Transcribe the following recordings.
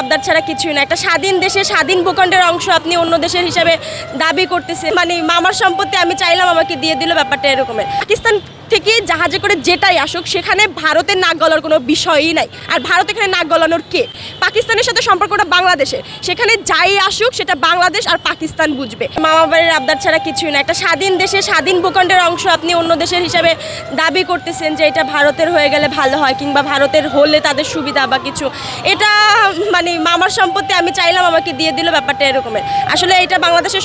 আবদার ছাড়া কিছুই না। একটা স্বাধীন দেশে স্বাধীন ভূখণ্ডের অংশ আপনি অন্য দেশের হিসাবে দাবি করতেছে মানে মামার সম্পত্তি আমি চাইলাম আমাকে দিয়ে দিল, ব্যাপারটা এরকমের। পাকিস্তান থেকে জাহাজে করে যেটাই আসুক, সেখানে ভারতের নাক গলার কোনো বিষয়ই নাই। আর ভারত এখানে নাক গলানোর কে? পাকিস্তানের সাথে সম্পর্কটা বাংলাদেশের। সেখানে যাই আসুক, সেটা বাংলাদেশ আর পাকিস্তান বুঝবে। মামা বাড়ির আবদার ছাড়া কিছুই না একটা স্বাধীন দেশে, স্বাধীন ভূখণ্ডের অংশ আপনি অন্য দেশের হিসাবে দাবি করতেছেন যে এটা ভারতের হয়ে গেলে ভালো হয়, কিংবা ভারতের হলে তাদের সুবিধা বা কিছু। এটা মানে মামার সম্পত্তি আমি চাইলাম আমাকে দিয়ে দিল, ব্যাপারটা এরকমের। আসলে এটা বাংলাদেশের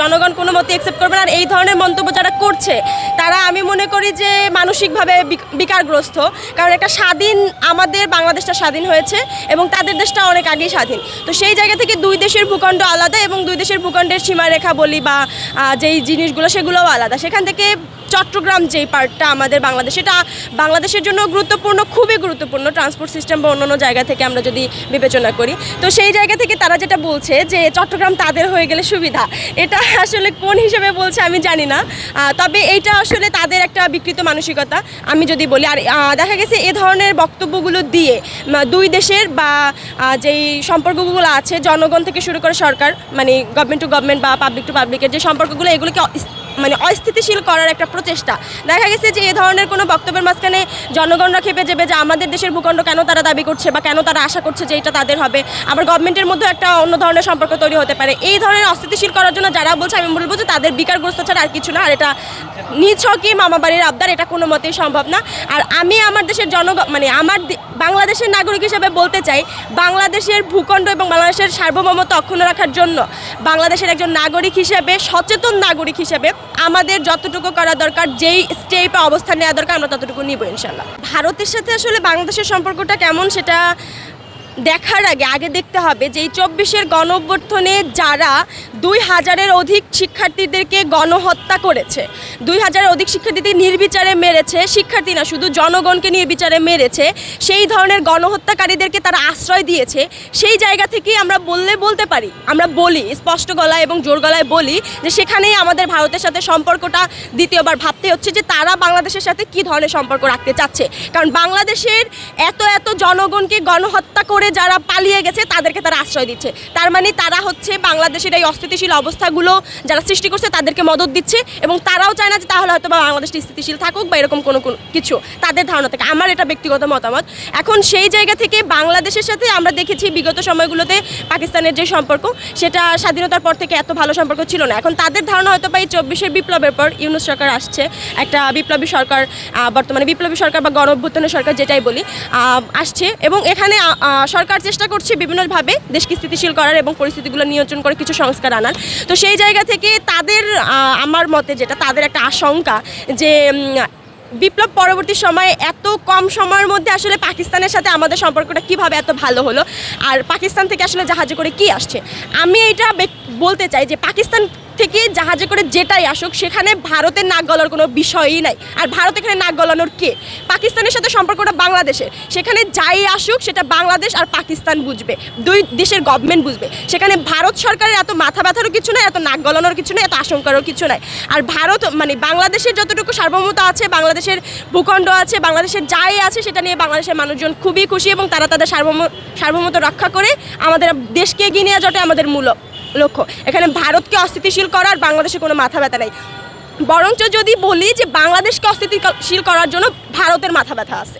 জনগণ কোনো মতে অ্যাকসেপ্ট করবে না। আর এই ধরনের মন্তব্য যারা করছে, তারা আমি মনে করি যে মানসিকভাবে বিকারগ্রস্ত, কারণ একটা স্বাধীন, আমাদের বাংলাদেশটা স্বাধীন হয়েছে এবং তাদের দেশটা অনেক আগেই স্বাধীন। তো সেই জায়গা থেকে দুই দেশের ভূখণ্ড আলাদা এবং দুই দেশের ভূখণ্ডের সীমারেখা বলি বা যেই জিনিসগুলো সেগুলোও আলাদা। সেখান থেকে চট্টগ্রাম যেই পার্টটা আমাদের বাংলাদেশ এটা বাংলাদেশের জন্য গুরুত্বপূর্ণ, খুবই গুরুত্বপূর্ণ ট্রান্সপোর্ট সিস্টেম বা অন্যান্য জায়গা থেকে আমরা যদি বিবেচনা করি। তো সেই জায়গা থেকে তারা যেটা বলছে যে চট্টগ্রাম তাদের হয়ে গেলে সুবিধা, এটা আসলে কোন হিসেবে বলছে আমি জানি না। তবে এইটা আসলে তাদের একটা বিকৃত মানসিকতা, আমি যদি বলি। আর দেখা গেছে এ ধরনের বক্তব্যগুলো দিয়ে দুই দেশের বা যেই সম্পর্কগুলো আছে, জনগণ থেকে শুরু করে সরকার মানে গভর্নমেন্ট টু গভর্নমেন্ট বা পাবলিক টু পাবলিকের যে সম্পর্কগুলো, এগুলোকে মানে অস্থিতিশীল করার একটা প্রচেষ্টা। দেখা গেছে যে এ ধরনের কোনো বক্তব্যের মাঝখানে জনগণরা খেপে যাবে যে আমাদের দেশের ভূখণ্ড কেন তারা দাবি করছে বা কেন তারা আশা করছে যে এটা তাদের হবে। আবার গভর্নমেন্টের মধ্যে একটা অন্য ধরনের সম্পর্ক তৈরি হতে পারে। এই ধরনের অস্থিতিশীল করার জন্য যারা বলছে, আমি বলব যে তাদের বিকারগ্রস্ত ছাড়া আর কিছু না। আর এটা নিজ হকি মামা বাড়ির আবদার, এটা কোনো মতেই সম্ভব না। আর আমি আমার দেশের জনগণ মানে আমার বাংলাদেশের নাগরিক হিসেবে বলতে চাই, বাংলাদেশের ভূখণ্ড এবং বাংলাদেশের সার্বভৌমত্ব অক্ষুণ্ণ রাখার জন্য বাংলাদেশের একজন নাগরিক হিসেবে, সচেতন নাগরিক হিসেবে আমাদের যতটুকু করা দরকার, যেই স্টেপে অবস্থান নেওয়া দরকার, আমরা ততটুকু নিব ইনশাল্লাহ। ভারতের সাথে আসলে বাংলাদেশের সম্পর্কটা কেমন সেটা দেখার আগে আগে দেখতে হবে যে এই চব্বিশের গণ অভ্যর্থনে যারা দুই হাজারের অধিক শিক্ষার্থীদেরকে গণহত্যা করেছে, দুই হাজারের অধিক শিক্ষার্থীদের নির্বিচারে মেরেছে, শিক্ষার্থী না, শুধু জনগণকে নির্বিচারে মেরেছে, সেই ধরনের গণহত্যাকারীদেরকে তারা আশ্রয় দিয়েছে, সেই জায়গা থেকেই আমরা বললে বলতে পারি, আমরা বলি, স্পষ্ট গলায় এবং জোর গলায় বলি যে সেখানেই আমাদের ভারতের সাথে সম্পর্কটা দ্বিতীয়বার ভাবতে হচ্ছে যে তারা বাংলাদেশের সাথে কি ধরনের সম্পর্ক রাখতে চাচ্ছে, কারণ বাংলাদেশের এত এত জনগণকে গণহত্যা করে যারা পালিয়ে গেছে, তাদেরকে তারা আশ্রয় দিচ্ছে। তার মানে তারা হচ্ছে বাংলাদেশের এই অস্থিতিশীল অবস্থাগুলো যারা সৃষ্টি করছে, তাদেরকে মদত দিচ্ছে এবং তারাও চায় না যে তাহলে হয়তো বা বাংলাদেশটা স্থিতিশীল থাকুক বা এরকম কোনো কিছু তাদের ধারণা থেকে। আমার এটা ব্যক্তিগত মতামত। এখন সেই জায়গা থেকে বাংলাদেশের সাথে আমরা দেখেছি বিগত সময়গুলোতে পাকিস্তানের যে সম্পর্ক, সেটা স্বাধীনতার পর থেকে এত ভালো সম্পর্ক ছিল না। এখন তাদের ধারণা হয়তো বা এই চব্বিশের বিপ্লবের পর ইউনুস সরকার আসছে, একটা বিপ্লবী সরকার বর্তমানে বিপ্লবী সরকার বা গণ সরকার যেটাই বলি আসছে এবং এখানে সরকার চেষ্টা করছে বিভিন্নভাবে দেশকে স্থিতিশীল করার এবং পরিস্থিতিগুলো নিয়ন্ত্রণ করে কিছু সংস্কার আনার। তো সেই জায়গা থেকে তাদের আমার মতে যেটা, তাদের একটা আশঙ্কা যে বিপ্লব পরবর্তী সময়ে এত কম সময়ের মধ্যে আসলে পাকিস্তানের সাথে আমাদের সম্পর্কটা কীভাবে এত ভালো হলো, আর পাকিস্তান থেকে আসলে জাহাজে করে কি আসছে? আমি এটা বলতে চাই যে পাকিস্তান থেকে জাহাজে করে যেটাই আসুক, সেখানে ভারতের নাক গলার কোনো বিষয়ই নাই। আর ভারত এখানে নাক গলানোর কে? পাকিস্তানের সাথে সম্পর্কটা বাংলাদেশের। সেখানে যাই আসুক, সেটা বাংলাদেশ আর পাকিস্তান বুঝবে। দুই দেশের গভর্নমেন্ট বুঝবে। সেখানে ভারত সরকারের এত মাথা ব্যথারও কিছু নাই, এত নাক গলানোর কিছু নাই, এত আশঙ্কারও কিছু নাই। আর ভারত মানে বাংলাদেশের যতটুকু সার্বভৌমত্ব আছে, বাংলাদেশের ভূখণ্ড আছে, বাংলাদেশের যাই আছে, সেটা নিয়ে বাংলাদেশের মানুষজন খুবই খুশি এবং তারা তাদের সার্বভৌম, সার্বভৌমত্ব রক্ষা করে আমাদের দেশকে এগিয়ে নিয়ে যাওয়াটা আমাদের মূল লক্ষ্য। এখানে ভারতকে অস্থিতিশীল করার বাংলাদেশে কোনো মাথা ব্যথা নেই। বরঞ্চ যদি বলি যে বাংলাদেশকে অস্থিতিশীল করার জন্য ভারতের মাথা ব্যথা আছে।